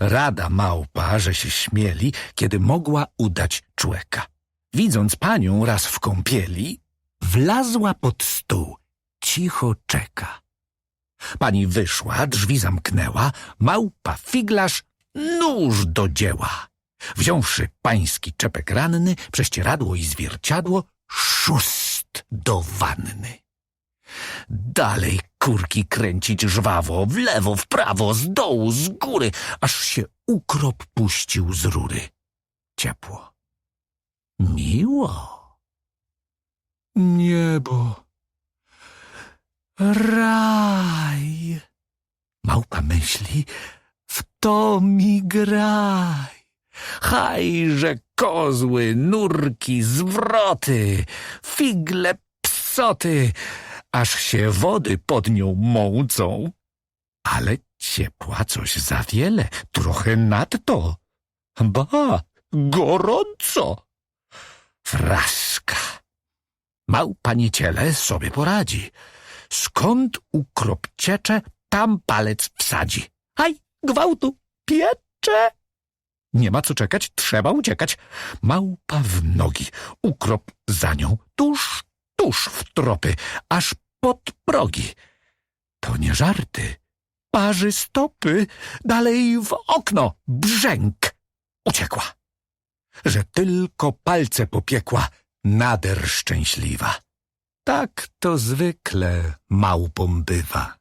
Rada małpa, że się śmieli, kiedy mogła udać człeka. Widząc panią raz w kąpieli, wlazła pod stół, cicho czeka. Pani wyszła, drzwi zamknęła, małpa figlarz, nóż do dzieła. Wziąwszy pański czepek ranny, prześcieradło i zwierciadło, szóst do wanny. Dalej kurki kręcić żwawo, w lewo, w prawo, z dołu, z góry, aż się ukrop puścił z rury. Ciepło. Miło. Niebo. Raj. Małpa myśli, w to mi graj. Hajże kozły, nurki, zwroty, figle, psoty, aż się wody pod nią mącą. Ale ciepła coś za wiele, trochę nadto. Ba, gorąco. Fraszka. Małpa nieciele sobie poradzi. Skąd ukrop ciecze, tam palec wsadzi. Haj, gwałtu, piecze. Nie ma co czekać, trzeba uciekać. Małpa w nogi, ukrop za nią, tuż, tuż w tropy, aż pod progi. To nie żarty. Parzy stopy, dalej w okno, brzęk. Uciekła. Że tylko palce popiekła, nader szczęśliwa. Tak to zwykle małpom bywa.